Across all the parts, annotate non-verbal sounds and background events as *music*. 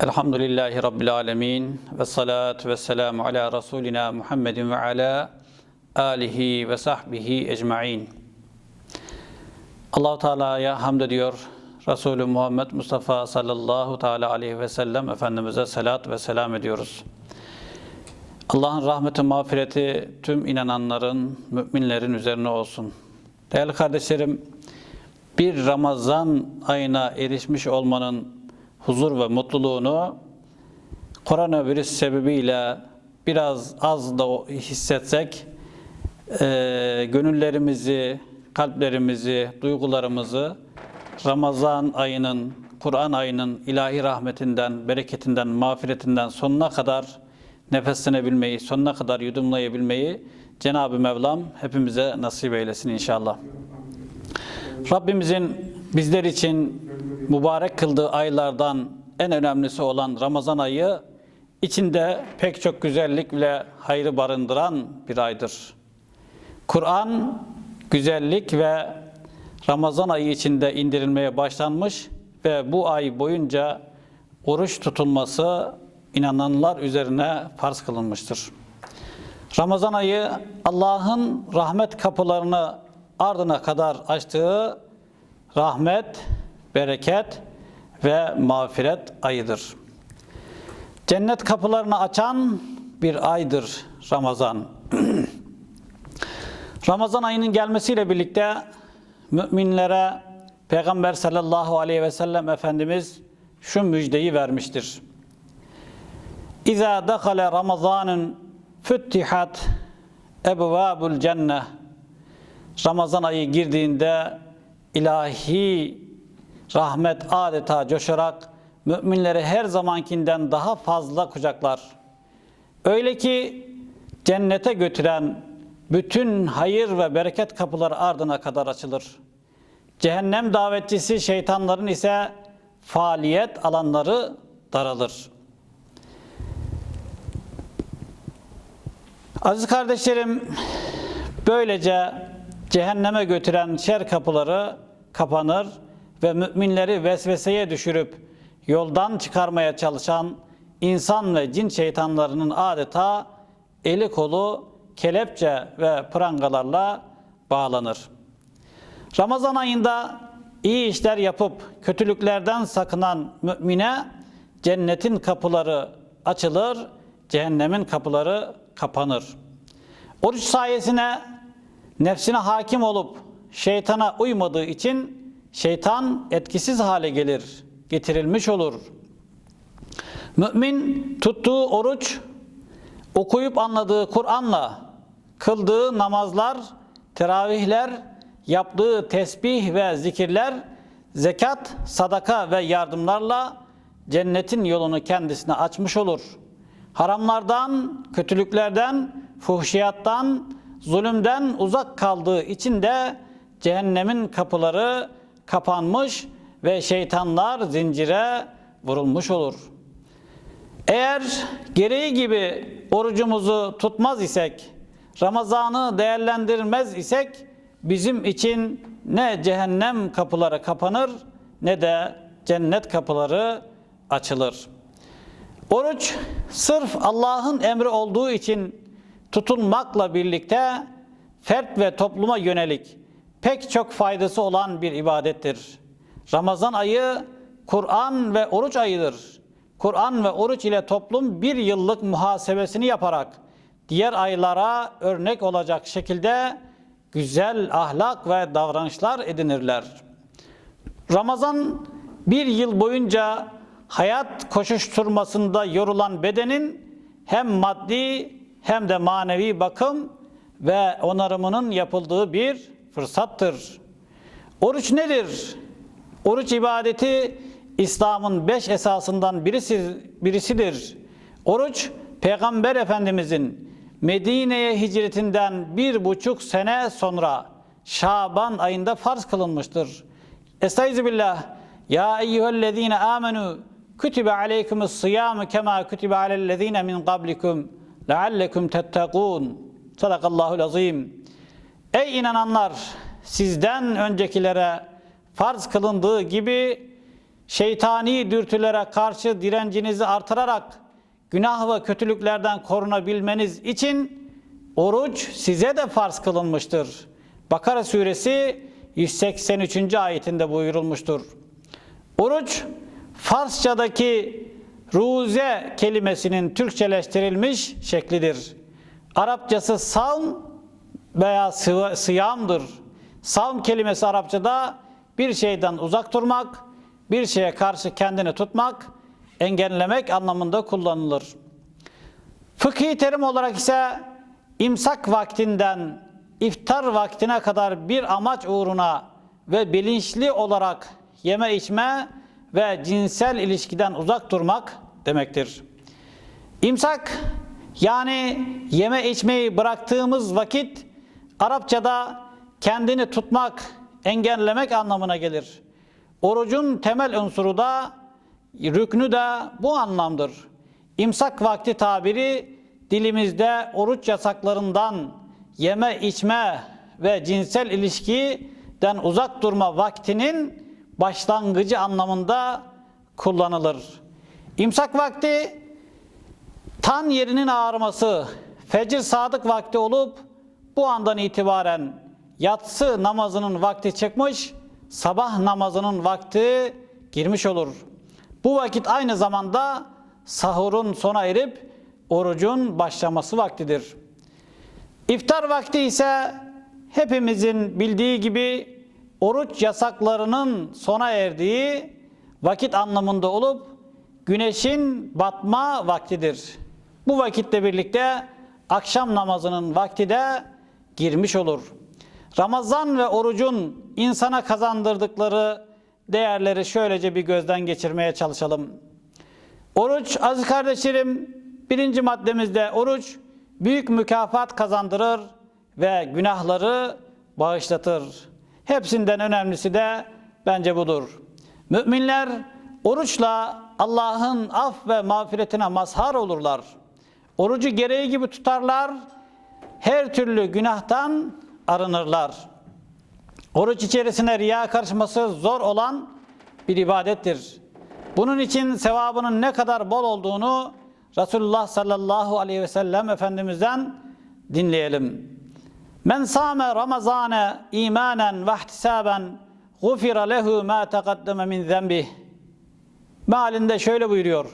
Elhamdülillahi Rabbil Alemin ve salatu ve selamu ala Resulina Muhammedin ve ala alihi ve sahbihi ecma'in. Allahu Teala'ya hamd ediyor. Resulü Muhammed Mustafa sallallahu teala aleyhi ve sellem Efendimiz'e salat ve selam ediyoruz. Allah'ın rahmeti, mağfireti tüm inananların, müminlerin üzerine olsun. Değerli kardeşlerim, bir Ramazan ayına erişmiş olmanın huzur ve mutluluğunu koronavirüs sebebiyle biraz az da hissetsek, e, gönüllerimizi, kalplerimizi, duygularımızı Ramazan ayının, Kur'an ayının ilahi rahmetinden, bereketinden, mağfiretinden sonuna kadar nefeslenebilmeyi, sonuna kadar yudumlayabilmeyi Cenab-ı Mevlam hepimize nasip eylesin inşallah. Rabbimizin bizler için mübarek kıldığı aylardan en önemlisi olan Ramazan ayı içinde pek çok güzellik ve hayrı barındıran bir aydır. Kur'an güzellik ve Ramazan ayı içinde indirilmeye başlanmış ve bu ay boyunca oruç tutulması inananlar üzerine farz kılınmıştır. Ramazan ayı Allah'ın rahmet kapılarını ardına kadar açtığı rahmet, bereket ve mağfiret ayıdır. Cennet kapılarını açan bir aydır Ramazan. *clears throat* Ramazan ayının gelmesiyle birlikte müminlere Peygamber sallallahu aleyhi ve sellem Efendimiz şu müjdeyi vermiştir. İza dakale Ramazanun füttihat ebvabul cenneh Ramazan ayı girdiğinde ilahi rahmet adeta coşarak müminleri her zamankinden daha fazla kucaklar. Öyle ki cennete götüren bütün hayır ve bereket kapıları ardına kadar açılır. Cehennem davetçisi şeytanların ise faaliyet alanları daralır. Aziz kardeşlerim, böylece cehenneme götüren şer kapıları kapanır ve müminleri vesveseye düşürüp yoldan çıkarmaya çalışan insan ve cin şeytanlarının adeta eli kolu kelepçe ve prangalarla bağlanır. Ramazan ayında iyi işler yapıp kötülüklerden sakınan mümine cennetin kapıları açılır, cehennemin kapıları kapanır. Oruç sayesine nefsine hakim olup şeytana uymadığı için şeytan etkisiz hale gelir, getirilmiş olur. Mümin tuttuğu oruç, okuyup anladığı Kur'an'la, kıldığı namazlar, teravihler, yaptığı tesbih ve zikirler, zekat, sadaka ve yardımlarla cennetin yolunu kendisine açmış olur. Haramlardan, kötülüklerden, fuhşiyattan, zulümden uzak kaldığı için de cehennemin kapıları kapanmış ve şeytanlar zincire vurulmuş olur. Eğer gereği gibi orucumuzu tutmaz isek, Ramazan'ı değerlendirmez isek bizim için ne cehennem kapıları kapanır ne de cennet kapıları açılır. Oruç sırf Allah'ın emri olduğu için tutulmakla birlikte fert ve topluma yönelik pek çok faydası olan bir ibadettir. Ramazan ayı Kur'an ve oruç ayıdır. Kur'an ve oruç ile toplum bir yıllık muhasebesini yaparak diğer aylara örnek olacak şekilde güzel ahlak ve davranışlar edinirler. Ramazan bir yıl boyunca hayat koşuşturmasında yorulan bedenin hem maddi hem de manevi bakım ve onarımının yapıldığı bir fırsattır. Oruç nedir? Oruç ibadeti İslam'ın beş esasından birisi, birisidir. Oruç Peygamber Efendimizin Medine'ye hicretinden bir buçuk sene sonra Şaban ayında farz kılınmıştır. Estaizu billah. Ya eyyühellezine amenu kütübe aleykumus sıyamu kema kütübe alellezine min qablikum leallekum tettekûn. Sadakallahul azim. Ey inananlar! Sizden öncekilere farz kılındığı gibi şeytani dürtülere karşı direncinizi artırarak günah ve kötülüklerden korunabilmeniz için oruç size de farz kılınmıştır. Bakara suresi 183. ayetinde buyurulmuştur. Oruç Farsçadaki ruze kelimesinin Türkçeleştirilmiş şeklidir. Arapçası savm veya sı- sıyamdır. Savm kelimesi Arapçada bir şeyden uzak durmak, bir şeye karşı kendini tutmak, engellemek anlamında kullanılır. Fıkhi terim olarak ise imsak vaktinden iftar vaktine kadar bir amaç uğruna ve bilinçli olarak yeme içme ve cinsel ilişkiden uzak durmak demektir. İmsak yani yeme içmeyi bıraktığımız vakit Arapçada kendini tutmak, engellemek anlamına gelir. Orucun temel unsuru da rüknü de bu anlamdır. İmsak vakti tabiri dilimizde oruç yasaklarından yeme içme ve cinsel ilişkiden uzak durma vaktinin başlangıcı anlamında kullanılır. İmsak vakti tan yerinin ağarması, fecir sadık vakti olup bu andan itibaren yatsı namazının vakti çıkmış, sabah namazının vakti girmiş olur. Bu vakit aynı zamanda sahurun sona erip orucun başlaması vaktidir. İftar vakti ise hepimizin bildiği gibi oruç yasaklarının sona erdiği vakit anlamında olup güneşin batma vaktidir. Bu vakitle birlikte akşam namazının vakti de girmiş olur. Ramazan ve orucun insana kazandırdıkları değerleri şöylece bir gözden geçirmeye çalışalım. Oruç aziz kardeşlerim birinci maddemizde oruç büyük mükafat kazandırır ve günahları bağışlatır. Hepsinden önemlisi de bence budur. Müminler oruçla Allah'ın af ve mağfiretine mazhar olurlar. Orucu gereği gibi tutarlar, her türlü günahtan arınırlar. Oruç içerisine riya karışması zor olan bir ibadettir. Bunun için sevabının ne kadar bol olduğunu Resulullah sallallahu aleyhi ve sellem Efendimiz'den dinleyelim. Men sâme ramazâne imanen ve ihtisaben gufira lehu ma taqaddeme min zenbih. Mealinde şöyle buyuruyor.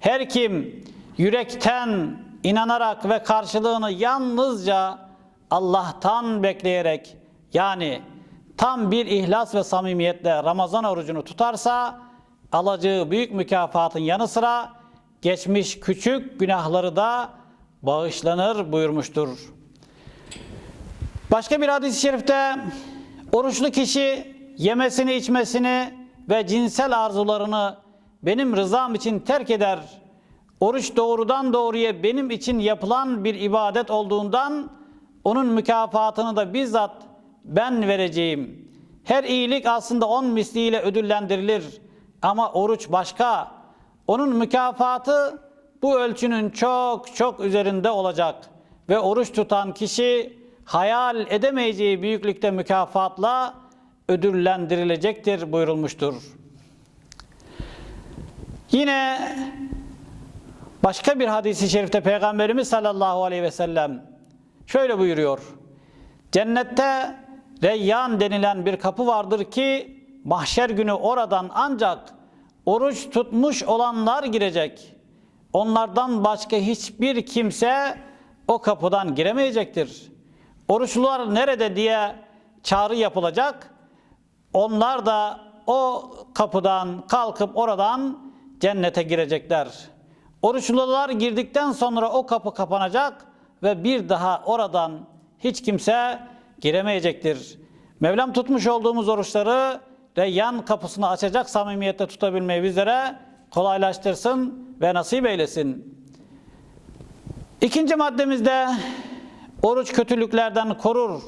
Her kim yürekten inanarak ve karşılığını yalnızca Allah'tan bekleyerek yani tam bir ihlas ve samimiyetle Ramazan orucunu tutarsa alacağı büyük mükafatın yanı sıra geçmiş küçük günahları da bağışlanır buyurmuştur. Başka bir hadis-i şerifte oruçlu kişi yemesini içmesini ve cinsel arzularını benim rızam için terk eder. Oruç doğrudan doğruya benim için yapılan bir ibadet olduğundan onun mükafatını da bizzat ben vereceğim. Her iyilik aslında on misliyle ödüllendirilir. Ama oruç başka. Onun mükafatı bu ölçünün çok çok üzerinde olacak. Ve oruç tutan kişi hayal edemeyeceği büyüklükte mükafatla ödüllendirilecektir buyurulmuştur. Yine başka bir hadisi şerifte Peygamberimiz sallallahu aleyhi ve sellem şöyle buyuruyor. Cennette Reyyan denilen bir kapı vardır ki mahşer günü oradan ancak oruç tutmuş olanlar girecek. Onlardan başka hiçbir kimse o kapıdan giremeyecektir. Oruçlular nerede diye çağrı yapılacak. Onlar da o kapıdan kalkıp oradan cennete girecekler. Oruçlular girdikten sonra o kapı kapanacak ve bir daha oradan hiç kimse giremeyecektir. Mevlam tutmuş olduğumuz oruçları Reyyan kapısını açacak samimiyette tutabilmeyi bizlere kolaylaştırsın ve nasip eylesin. İkinci maddemizde oruç kötülüklerden korur.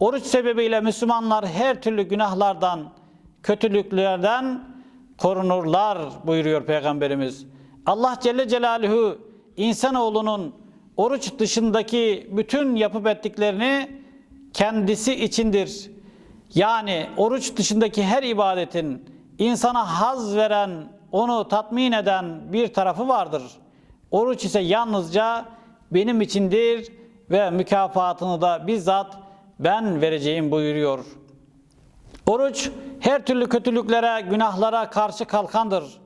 Oruç sebebiyle Müslümanlar her türlü günahlardan, kötülüklerden korunurlar buyuruyor Peygamberimiz. Allah Celle Celaluhu insanoğlunun oruç dışındaki bütün yapıp ettiklerini kendisi içindir. Yani oruç dışındaki her ibadetin insana haz veren, onu tatmin eden bir tarafı vardır. Oruç ise yalnızca benim içindir ve mükafatını da bizzat ben vereceğim buyuruyor. Oruç her türlü kötülüklere, günahlara karşı kalkandır.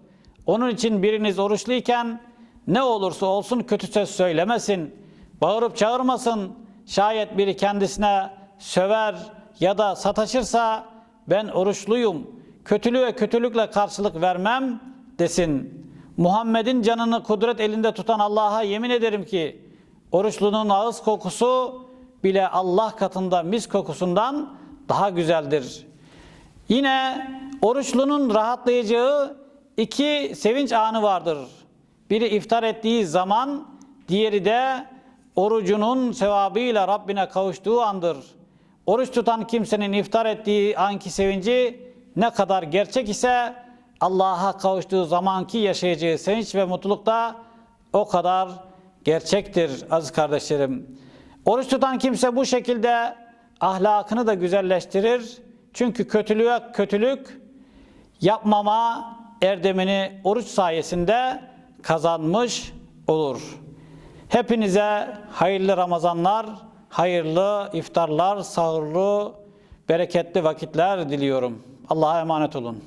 Onun için biriniz oruçluyken ne olursa olsun kötü söz söylemesin, bağırıp çağırmasın. Şayet biri kendisine söver ya da sataşırsa ben oruçluyum, kötülüğe kötülükle karşılık vermem desin. Muhammed'in canını kudret elinde tutan Allah'a yemin ederim ki oruçlunun ağız kokusu bile Allah katında mis kokusundan daha güzeldir. Yine oruçlunun rahatlayacağı iki sevinç anı vardır. Biri iftar ettiği zaman, diğeri de orucunun sevabıyla Rabbine kavuştuğu andır. Oruç tutan kimsenin iftar ettiği anki sevinci ne kadar gerçek ise Allah'a kavuştuğu zamanki yaşayacağı sevinç ve mutluluk da o kadar gerçektir aziz kardeşlerim. Oruç tutan kimse bu şekilde ahlakını da güzelleştirir. Çünkü kötülüğe kötülük yapmama erdemini oruç sayesinde kazanmış olur. Hepinize hayırlı Ramazanlar, hayırlı iftarlar, sahurlu, bereketli vakitler diliyorum. Allah'a emanet olun.